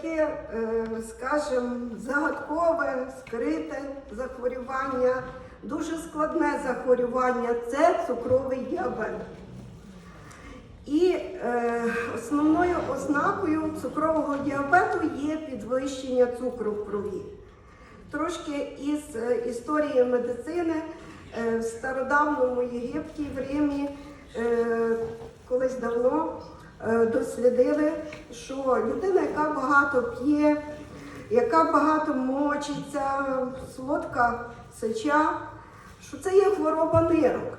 таке, е, скажімо, загадкове, скрите захворювання, дуже складне захворювання це цукровий діабет. І е, основною ознакою цукрового діабету є підвищення цукру в крові. Трошки із е, історії медицини в стародавньому Єгипті, в Римі, колись давно дослідили, що людина, яка багато п'є, яка багато мочиться, солодка сеча, що це є хвороба нирок.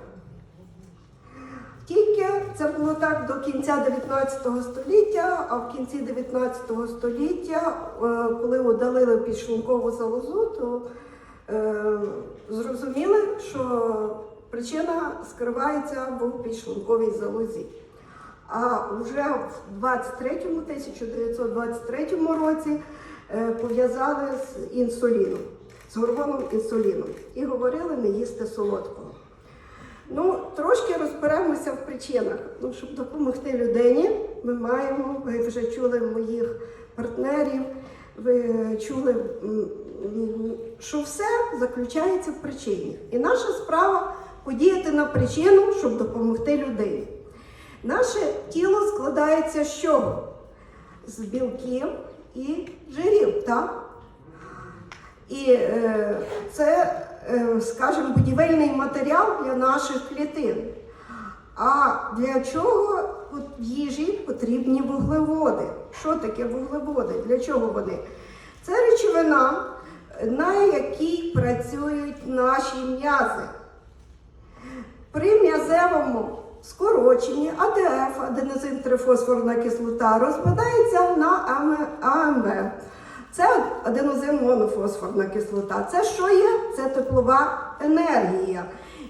Тільки це було так до кінця 19 століття, а в кінці 19 століття, е, коли удалили підшлункову залозу, то е, зрозуміли, що причина скривається в підшлунковій залозі. А вже в 23-му, 1923 році е, пов'язали з інсуліном, з гормоном інсуліну і говорили не їсти солодкого. Ну, трошки розберемося в причинах. Ну, щоб допомогти людині, ми маємо, ви вже чули моїх партнерів, ви чули, що все заключається в причині. І наша справа подіяти на причину, щоб допомогти людині. Наше тіло складається з чого? З білків і жирів, так? І е, це, е, скажімо, будівельний матеріал для наших клітин. А для чого в їжі потрібні вуглеводи? Що таке вуглеводи? Для чого вони? Це речовина, на якій працюють наші м'язи. При м'язевому скороченні АТФ, аденозин-трифосфорна кислота, розпадається на АМ-. Це аденозин-монофосфорна кислота. Це що є? Це теплова енергія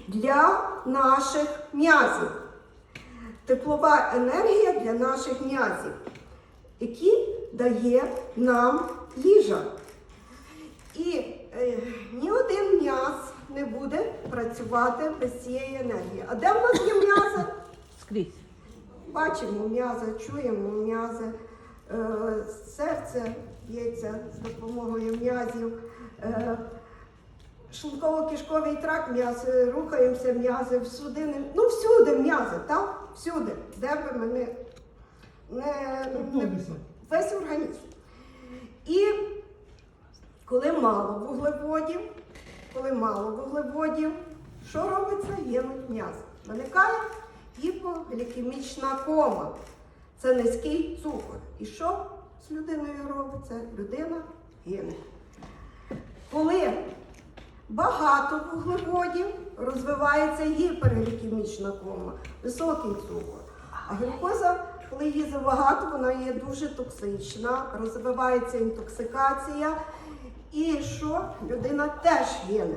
для наших м'язів. Теплова енергія для наших м'язів, які дає нам їжа. І е, ні один м'яз не буде працювати без цієї енергії. А де в нас є м'язи? Скрізь. Бачимо м'язи, чуємо м'язи, е, серце б'ється з допомогою м'язів, е, шлунково-кишковий тракт, м'язи, рухаємося м'язи, в судини. Ну всюди м'язи, так? Всюди, де би ми не, не, не весь організм. І коли мало вуглеводів, коли мало вуглеводів, що робиться? Гинуть м'язи. Виникає гіпоглікемічна кома. Це низький цукор. І що з людиною робиться? Людина гине. Коли багато вуглеводів, розвивається гіперглікемічна кома, високий цукор. А глюкоза, коли її забагато, вона є дуже токсична, розвивається інтоксикація. І що людина теж гине.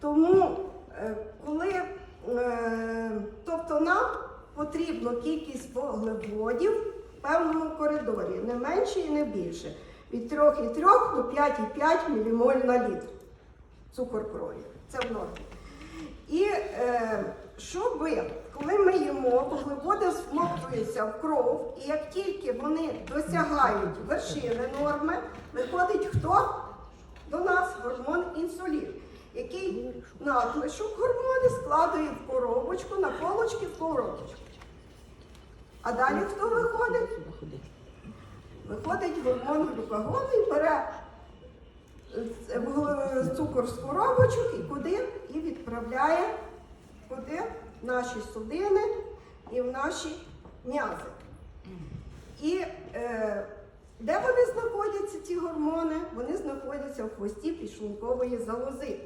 Тому, е, коли, е, тобто нам потрібна кількість вуглеводів в певному коридорі, не менше і не більше. Від 3,3 до 5,5 мілімоль на літр цукор крові. Це в нормі. І е, що коли ми їмо, вуглеводи всмоктуються в кров, і як тільки вони досягають вершини норми, виходить хто? До нас гормон інсулін, який надлишок гормони складує в коробочку, на полочки в коробочку. А далі хто виходить? Виходить гормон глюкагону і бере е, цукор з коробочок і куди? І відправляє куди? В наші судини і в наші м'язи. І е, де вони знаходяться, ці гормони? Вони знаходяться в хвості підшлункової залози.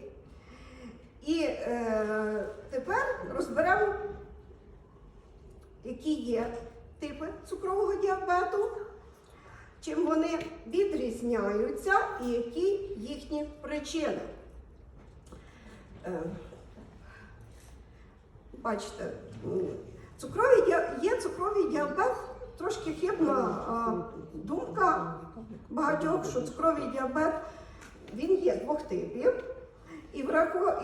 І е, тепер розберемо, які є типи цукрового діабету, чим вони відрізняються і які їхні причини. Е, Бачите, м, цукровий є цукровий діабет, трошки хибна думка багатьох, що цукровий діабет він є двох типів. І,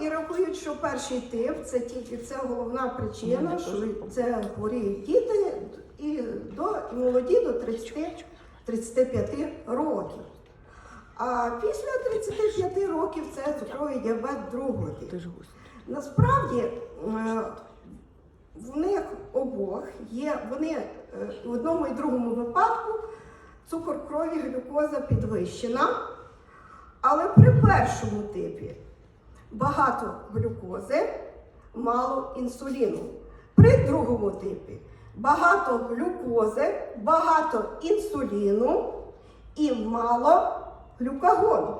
і рахують, що перший тип це тільки це головна причина, що це хворіють діти і до і молоді до 30 35 років. А після 35 років це цукровий діабет другого типу. Насправді е, в них обох є, вони е, в одному і другому випадку цукор крові, глюкоза підвищена, але при першому типі багато глюкози, мало інсуліну. При другому типі багато глюкози, багато інсуліну і мало глюкагону.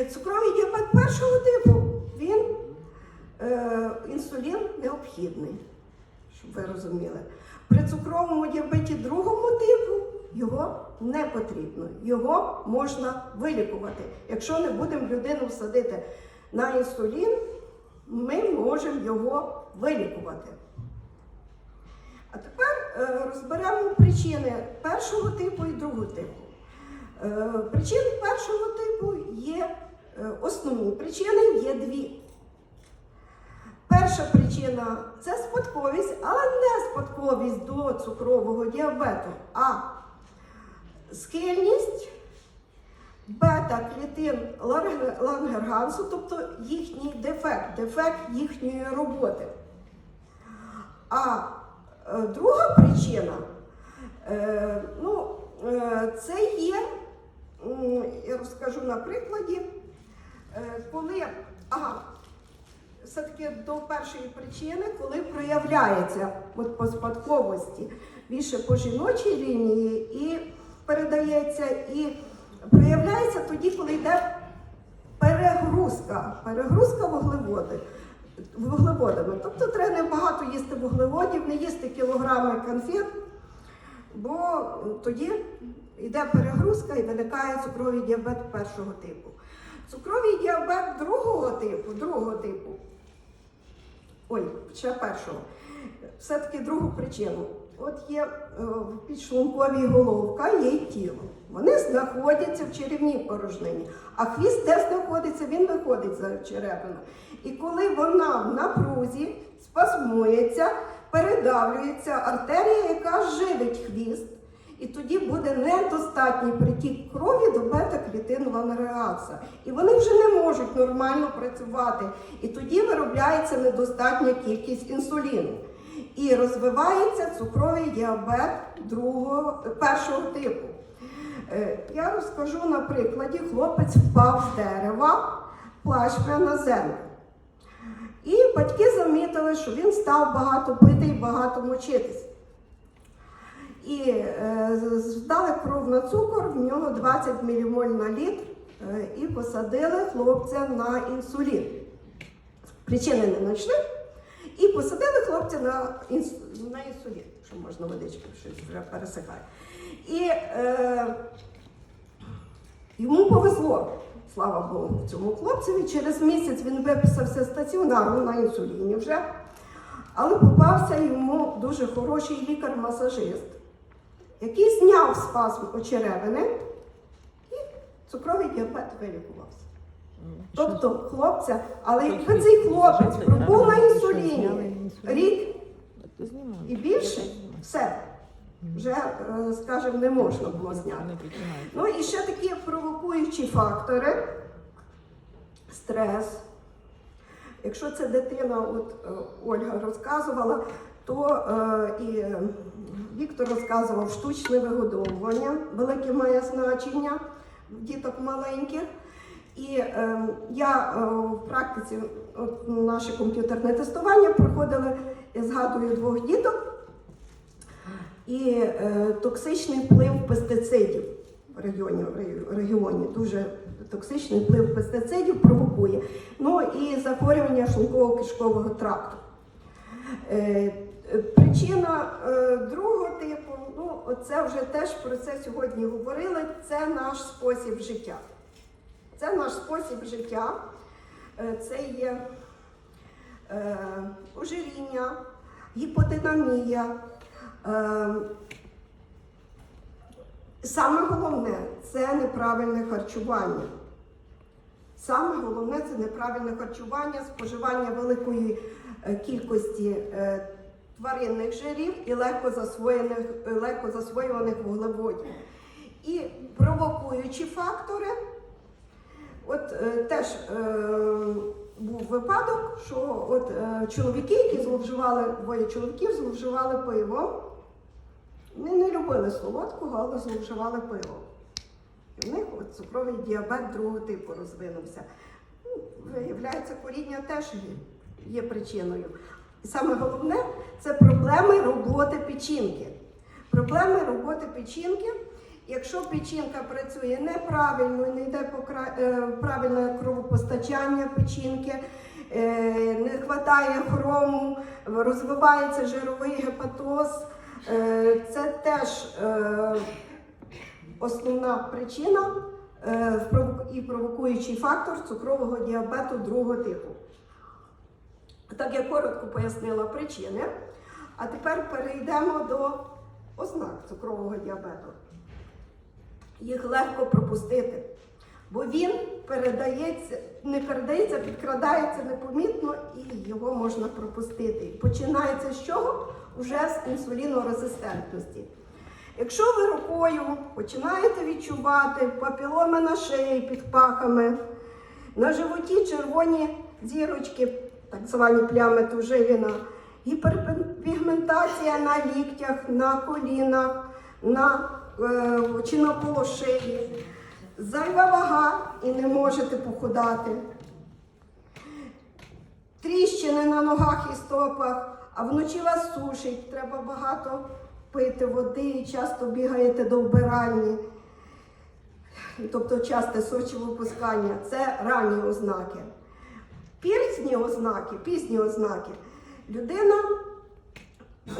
Е, Цукровий діабет першого типу, він інсулін необхідний, щоб ви розуміли. При цукровому діабеті другому типу його не потрібно. Його можна вилікувати. Якщо не будемо людину садити на інсулін, ми можемо його вилікувати. А тепер е, розберемо причини першого типу і другого типу. Е, Причин першого типу є е, основні причини є дві. Перша причина це спадковість, але не спадковість до цукрового діабету, а схильність бета-клітин Лангергансу, тобто їхній дефект, дефект їхньої роботи. А е, друга причина е, ну, е, це є, я розкажу на прикладі, коли, ага, все-таки до першої причини, коли проявляється от по спадковості більше по жіночій лінії і передається, і проявляється тоді, коли йде перегрузка, перегрузка вуглеводи, вуглеводами. Тобто треба не багато їсти вуглеводів, не їсти кілограми конфет, бо тоді йде перегрузка і виникає цукровий діабет першого типу. Цукровий діабет другого типу, другого типу, ой, ще першого, все-таки другу причину. От є е, в підшлунковій головка, є й тіло. Вони знаходяться в черевній порожнині, а хвіст де знаходиться, він виходить за черепину. І коли вона в напрузі спазмується, передавлюється артерія, яка живить хвіст, і тоді буде недостатній притік крові до бета-клітин лангреаса. І вони вже не можуть нормально працювати. І тоді виробляється недостатня кількість інсуліну. І розвивається цукровий діабет другого, першого типу. Е, Я розкажу на прикладі, хлопець впав з дерева, плашмя на землю. І батьки замітили, що він став багато пити і багато мочитись. І е, здали кров на цукор, в нього 20 мілімоль на літр, е, і посадили хлопця на інсулін. Причини не знайшли. І посадили хлопця на, інс... на інсулін, що можна водички, щось вже пересихає. І е, йому повезло, слава Богу, цьому хлопцеві. Через місяць він виписався стаціонарно на інсуліні вже. Але попався йому дуже хороший лікар-масажист, який зняв спазм очеревини і цукровий діабет вилікувався. Тобто хлопця, але якби цей хлопець пробув на інсуліні рік і більше, все, вже, е, скажімо, не можна було зняти. Ну і ще такі провокуючі фактори: стрес. Якщо це дитина, от е, Ольга розказувала, то е, і Віктор розказував штучне вигодовування, велике має значення діток маленьких. І е, я е, в практиці от, наше комп'ютерне тестування проходили, я згадую двох діток і е, токсичний вплив пестицидів в регіоні, в регіоні. Дуже токсичний вплив пестицидів провокує. Ну і захворювання шлунково-кишкового тракту. Е, е, Причина е, другого типу, ну це вже теж про це сьогодні говорили. Це наш спосіб життя. Це наш спосіб життя. Е, Це є е, ожиріння, гіподинамія. Е, Саме головне це неправильне харчування. Саме головне це неправильне харчування, споживання великої е, кількості е, тваринних жирів і легко засвоєних, е, легко засвоюваних вуглеводів. І провокуючі фактори. От е, теж е, був випадок, що от е, чоловіки, які зловживали, двоє чоловіків зловживали пивом. Вони не любили солодкого, але зловживали пивом. І в них от цукровий діабет другого типу розвинувся. Ну, Виявляється, коріння теж є причиною. І саме головне це проблеми роботи печінки. Проблеми роботи печінки. Якщо печінка працює неправильно, не йде е, правильне кровопостачання печінки, е, не вистачає хрому, розвивається жировий гепатоз, е, це теж основна причина і провокуючий фактор цукрового діабету другого типу. Так я коротко пояснила причини. А тепер перейдемо до ознак цукрового діабету. Їх легко пропустити, бо він передається, не передається, підкрадається непомітно і його можна пропустити. Починається з чого? Уже з інсулінорезистентності. Якщо ви рукою починаєте відчувати папіломи на шиї під пахами, на животі червоні зірочки, так звані плями Туживіна, гіперпігментація на ліктях, на колінах, на, е, чи навколо шиї, зайва вага і не можете похудати, тріщини на ногах і стопах, а вночі вас сушить, треба багато пити води і часто бігаєте до вбиральні. Тобто часте сочовипускання це ранні ознаки. Пізні ознаки, пізні ознаки. Людина,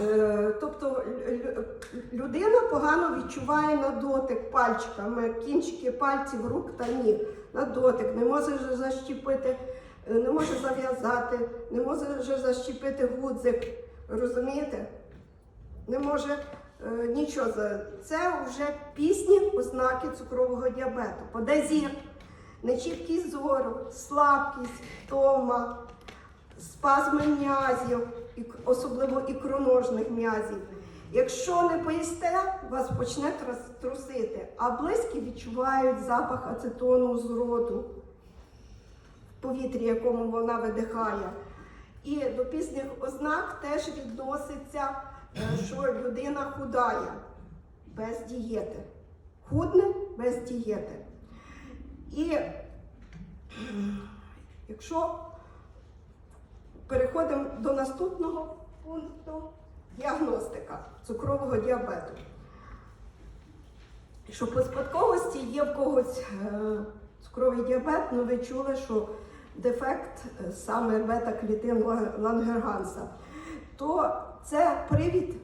е, тобто лю- лю- людина погано відчуває на дотик пальчиками, кінчики пальців рук та ніг. На дотик, не може защіпити, е, не може зав'язати, не може защіпити гудзик. Розумієте? Не може е, нічого. Це вже пісні ознаки цукрового діабету. Паде зір, нечіткість зору, слабкість, втома, спазми м'язів, особливо ікроножних м'язів. Якщо не поїсте, вас почне трусити, а близькі відчувають запах ацетону з роту в повітрі, якому вона видихає. І до пізніх ознак теж відноситься, е, що людина худає без дієти. Худне без дієти. І якщо переходимо до наступного пункту діагностика цукрового діабету. Що по спадковості є в когось е, цукровий діабет, ну ви чули, що дефект е, саме бета-клітин Лангерганса, то це привід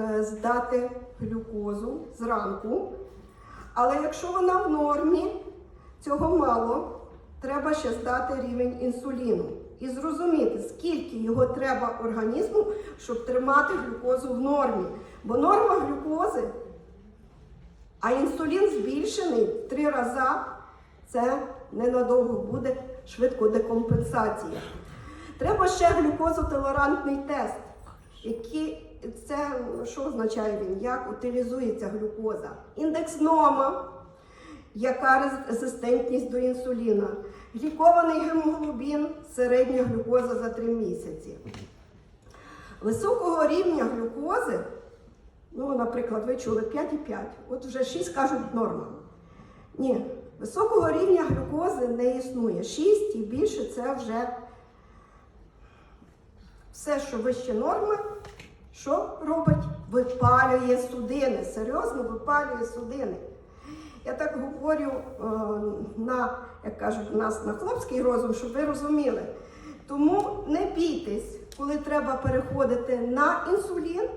е, здати глюкозу зранку. Але якщо вона в нормі, цього мало, треба ще здати рівень інсуліну і зрозуміти, скільки його треба організму, щоб тримати глюкозу в нормі. Бо норма глюкози, а інсулін збільшений в три рази, це ненадовго буде швидко декомпенсація. Треба ще глюкозотолерантний тест, який це що означає він? Як утилізується глюкоза? Індекс НОМА, яка резистентність до інсуліна, глікований гемоглобін, середня глюкоза за 3 місяці. Високого рівня глюкози, ну, наприклад, ви чули 5,5, от вже 6 кажуть норма. Ні, високого рівня глюкози не існує. 6 і більше це вже все, що вище норми, що робить? Випалює судини. Серйозно випалює судини. Я так говорю е, на, як кажуть, у нас на хлопський розум, щоб ви розуміли. Тому не бійтесь, коли треба переходити на інсулін,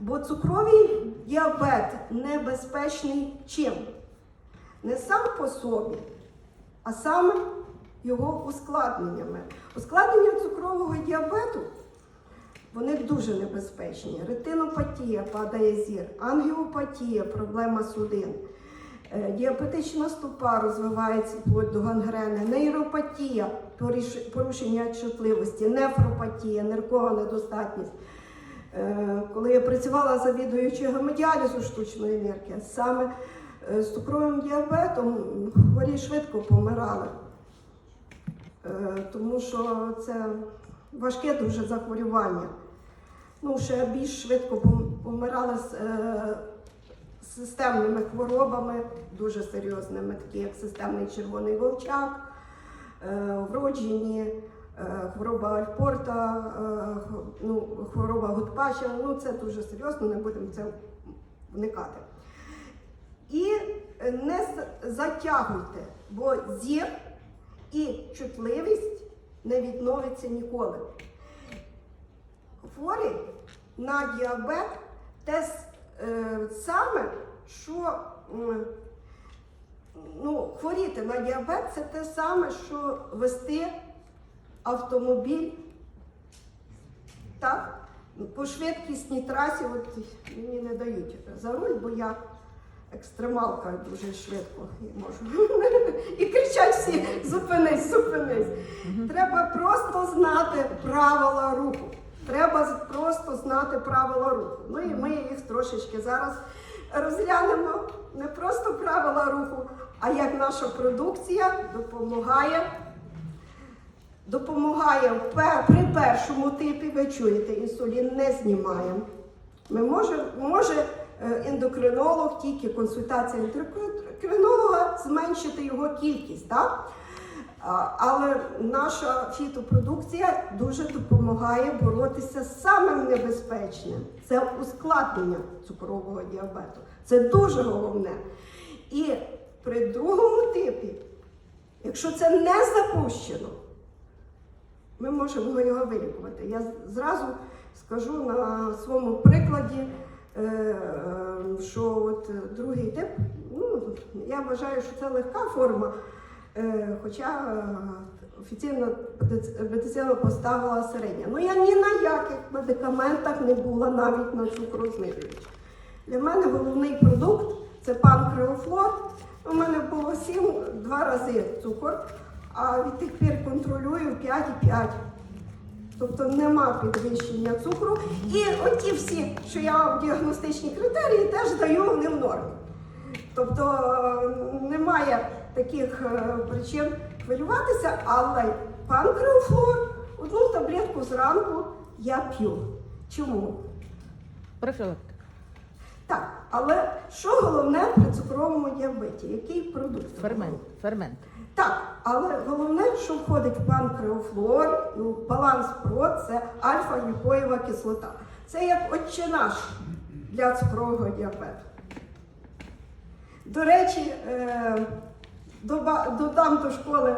бо цукровий діабет небезпечний чим? Не сам по собі, а саме його ускладненнями. Ускладнення цукрового діабету вони дуже небезпечні. Ретинопатія падає зір, ангіопатія, проблема судин, діабетична стопа розвивається вплоть до гангрени, нейропатія, порушення чутливості, нефропатія, ниркова недостатність, Е, Коли я працювала завідуючою гемодіалізу штучної енергії, саме е, з цукровим діабетом хворі швидко помирали. Е, Тому що це важке дуже захворювання. Ну, ще більш швидко пом- помирали з е, системними хворобами, дуже серйозними, такі як системний червоний вовчак, е, вроджені, е, хвороба Альпорта, е, ну, хвороба Гудпача. Ну, це дуже серйозно, не будемо в це вникати. І не затягуйте, бо зір і чутливість не відновиться ніколи. Хворий на діабет те саме, що ну, хворіти на діабет це те саме, що вести автомобіль так, по швидкісній трасі. От мені не дають за руль, бо я екстремалка дуже швидко можу. І кричать всі: зупинись, зупинись. Треба просто знати правила руху. Треба просто знати правила руху. Ну і ми їх трошечки зараз розглянемо. Не просто правила руху, а як наша продукція допомагає. Допомагає при першому типі, ви чуєте, інсулін не знімаємо. Ми може, може е, ендокринолог, тільки консультація ендокринолога зменшити його кількість. Так? Але наша фітопродукція дуже допомагає боротися з самим небезпечним. Це ускладнення цукрового діабету. Це дуже головне. І при другому типі, якщо це не запущено, ми можемо його вилікувати. Я зразу скажу на своєму прикладі, е, е, що от другий тип, ну, я вважаю, що це легка форма, хоча е, офіційно медицина поставила середня. Ну я ні на яких медикаментах не була навіть на цукрознижувач. Для мене головний продукт це панкреофлор. У мене було 7 два рази цукор, а від тих пір контролюю 5,5. Тобто нема підвищення цукру. І оті всі, що я вам діагностичні критерії, теж даю вони в нормі. Тобто е, немає таких е, причин хвилюватися, але панкреофлор, одну таблетку зранку я п'ю. Чому? Профілактика. Так, але що головне при цукровому діабеті? Який продукт? Фермент. Фермент. Так, але головне, що входить в панкреофлор, ну, баланс ПРО це альфа-глюкоєва кислота. Це як отче наш для цукрового діабету. До речі, е, додам до школи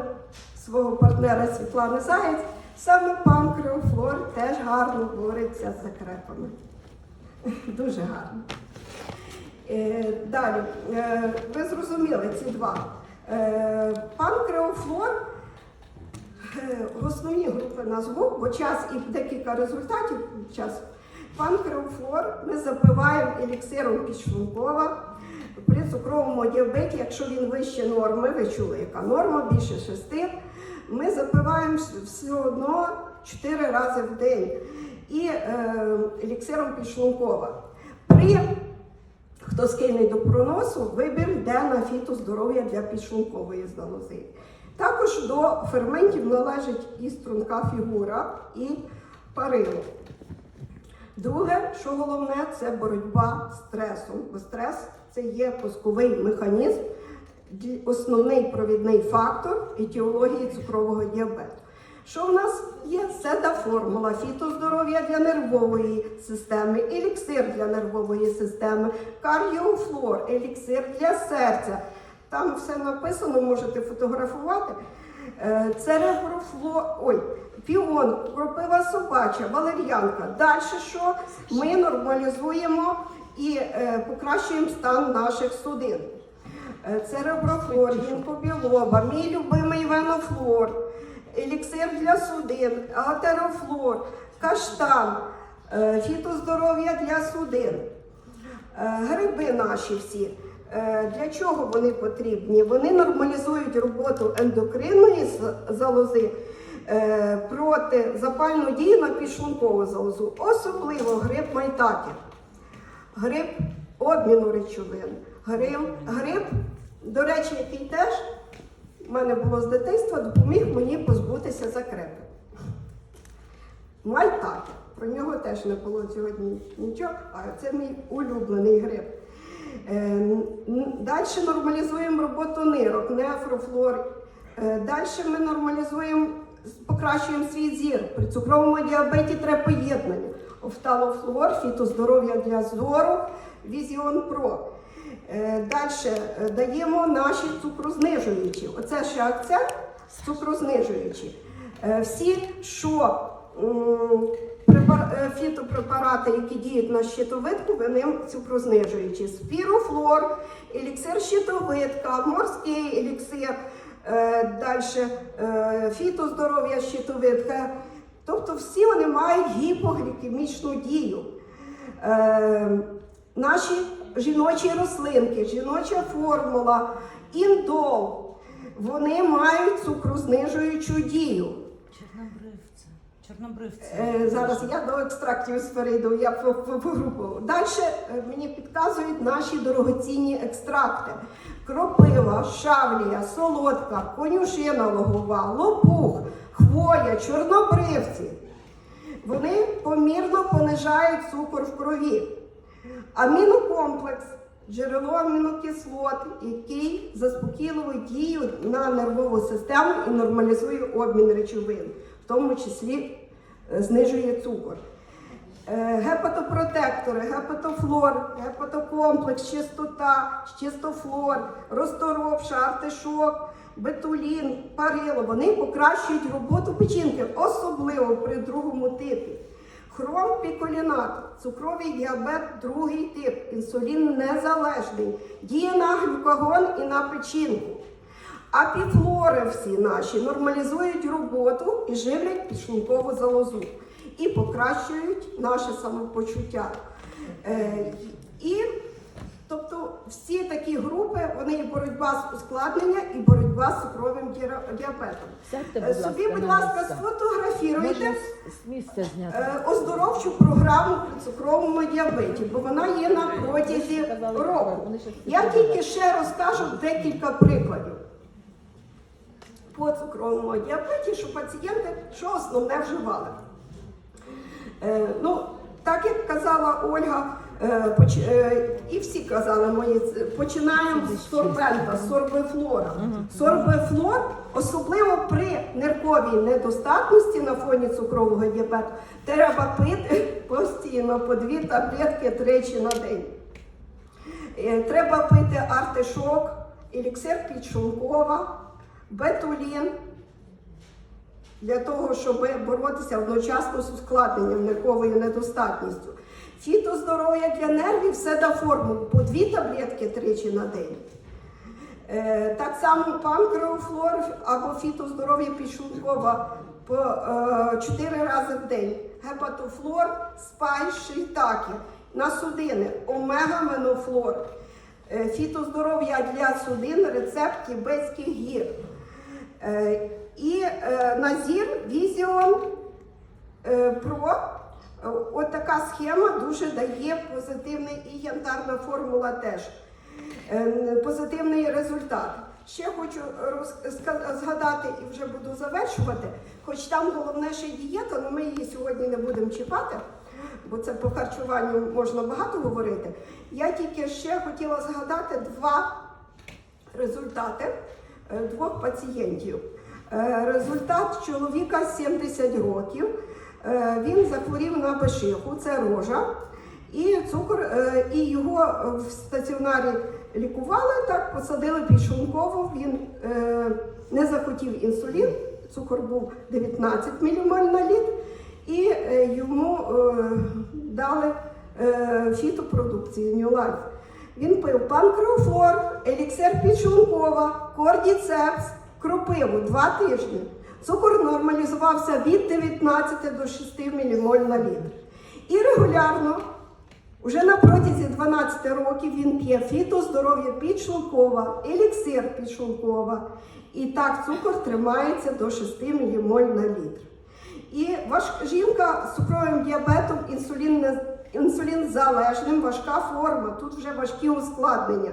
свого партнера Світлани Заєць, саме панкреофлор теж гарно бореться з закрепами. Дуже гарно. Е, Далі, Е, ви зрозуміли ці два. Е, Панкреофлор, е, основні групи назву, бо час і декілька результатів час. Панкреофлор ми запиваємо еліксиром підшлункова при цукровому діабеті, якщо він вище норми, ви чули, яка норма, більше 6, ми запиваємо все одно 4 рази в день. І е, еліксиром підшлункова. При Хто схильний до проносу, вибір йде на фітоздоров'я для підшлункової залози. Також до ферментів належить і струнка фігура, і парило. Друге, що головне, це боротьба з стресом. Бо стрес це є пусковий механізм, основний провідний фактор етіології цукрового діабету. Що в нас є? Седа формула, фітоздоров'я для нервової системи, еліксир для нервової системи, кардіофлор, еліксир для серця. Там все написано, можете фотографувати. Е, Цереброфлор, ой, піон, кропива собача, валер'янка. Далі що? Ми нормалізуємо і е, покращуємо стан наших судин. Е, Цереброфлор, гінкобілоба, мій любимий венофлор, еліксир для судин, атерофлор, каштан, е, фітоздоров'я для судин. Гриби наші всі. Для чого вони потрібні? Вони нормалізують роботу ендокринної залози, проти запальну дію на підшлункову залозу, особливо гриб майтаки, гриб обміну речовин, гриб, гриб, до речі, який теж в мене було з дитинства, допоміг мені позбутися закрепи. Майтаки. Про нього теж не було сьогодні нічого, а це мій улюблений гриб. Далі нормалізуємо роботу нирок, нефрофлор. Далі ми нормалізуємо, покращуємо свій зір. При цукровому діабеті треба поєднання. Офталофлор, фітоздоров'я для зору, Візіон Про. Далі даємо наші цукрознижуючі. Оце ще акцент цукрознижуючі. Е, Всі, що е, фітопрепарати, які діють на щитовидку, вони цукрознижуючі. Спірофлор, еліксир щитовидка, морський еліксир, далі фітоздоров'я щитовидка. Тобто всі вони мають гіпоглікемічну дію. Е, наші жіночі рослинки, жіноча формула, індол, вони мають цукрознижуючу дію. Чорнобривця. Е, зараз я до екстрактів перейду, я по, по, по групу. Далі е, мені підказують наші дорогоцінні екстракти: кропива, шавлія, солодка, конюшина логова, лопух, хвоя, чорнобривці. Вони помірно понижають цукор в крові. Амінокомплекс джерело амінокислот, який заспокійливо дію на нервову систему і нормалізує обмін речовин, в тому числі е, знижує цукор. Е, Гепатопротектори, гепатофлор, гепатокомплекс, чистота, чистофлор, розторопша, артишок, бетулін, парило. Вони покращують роботу печінки, особливо при другому типі. Хром піколінат, цукровий діабет, другий тип, інсулін незалежний, діє на глюкагон і на печінку. Апіфлори всі наші нормалізують роботу і живлять підшлункову залозу і покращують наше самопочуття. Е, і тобто всі такі групи, вони і боротьба з ускладнення, і боротьба з цукровим діабетом. Сядьте, Е, будь Собі, будь ласка, сфотографіруйте. Е, оздоровчу програму при цукровому діабеті, бо вона є на протязі року. Я тільки ще розкажу декілька прикладів по цукровому діабеті, що пацієнти що основне вживали. Е, ну, так як казала Ольга, і всі казали мої, починаємо з сорбента, сорбефлора. Сорбефлор, особливо при нирковій недостатності на фоні цукрового діабету, треба пити постійно по дві таблетки тричі на день. Е, Треба пити артишок, еліксир підшлункова, бетулін для того, щоб боротися одночасно з ускладненням нирковою недостатністю. Фітоздоров'я для нервів все седаформу по дві таблетки тричі на день. Е, Так само панкреофлор або фітоздоров'я підшлункова по е, 4 рази в день. Гепатофлор, спай, шийтаки. На судини омега-менофлор. Е, Фітоздоров'я для судин, рецепт Тібетських гір. Е, І е, на зір Візіон е, Про. От така схема дуже дає позитивний і янтарна формула теж. Е, Позитивний результат. Ще хочу згадати і вже буду завершувати, хоч там головне ще дієта, але ми її сьогодні не будемо чіпати, бо це по харчуванню можна багато говорити. Я тільки ще хотіла згадати два результати е, двох пацієнтів. Е, Результат чоловіка 70 років. Е, Він захворів на пешиху, це рожа. І цукор, е, і його в стаціонарі лікували, так посадили підшлунково. Він е, не захотів інсулін, цукор був 19 мілімоль на літр, і йому дали фітопродукцію Life. Він пив панкреофлор, еліксир підшлункова, кордіцепс, кропиву два тижні. Цукор нормалізувався від 19 до 6 мілімоль на літр. І регулярно Уже на протязі 12 років він п'є фіто здоров'я підшлункова, еліксир підшлункова. І так цукор тримається до 6 мілімоль на літр. І важ... жінка з цукровим діабетом, інсулін... інсулін залежним, важка форма. Тут вже важкі ускладнення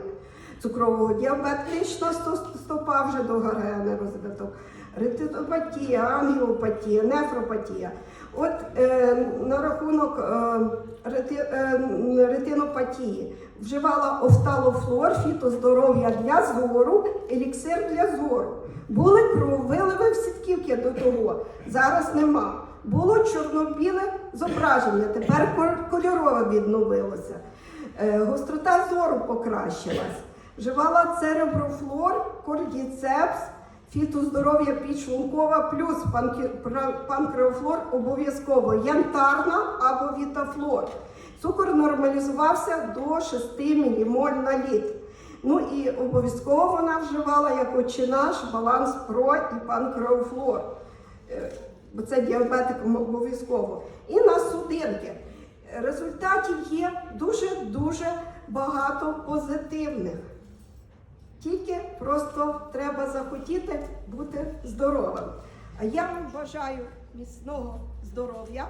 цукрового діабетична стопа вже до гангрени розвиток, ретинопатія, ангіопатія, нефропатія. От е, на рахунок е, рети, е, ретинопатії вживала офталофлор, фітоздоров'я для зору, еліксир для зору. Були крововиливи в сітківки до того, зараз нема. Було чорно-біле зображення, тепер кольорове відновилося. Е, Гострота зору покращилась. Вживала цереброфлор, кордіцепс, фітоздоров'я підшлункова плюс панкреофлор обов'язково янтарна або вітафлор. Цукор нормалізувався до 6 мілімоль на літр. Ну і обов'язково вона вживала як «Отче наш баланс про і панкреофлор. Е, Бо це діабетикам обов'язково. І на судинки. Результатів є дуже-дуже багато позитивних. Тільки просто треба захотіти бути здоровим. А я вам бажаю міцного здоров'я,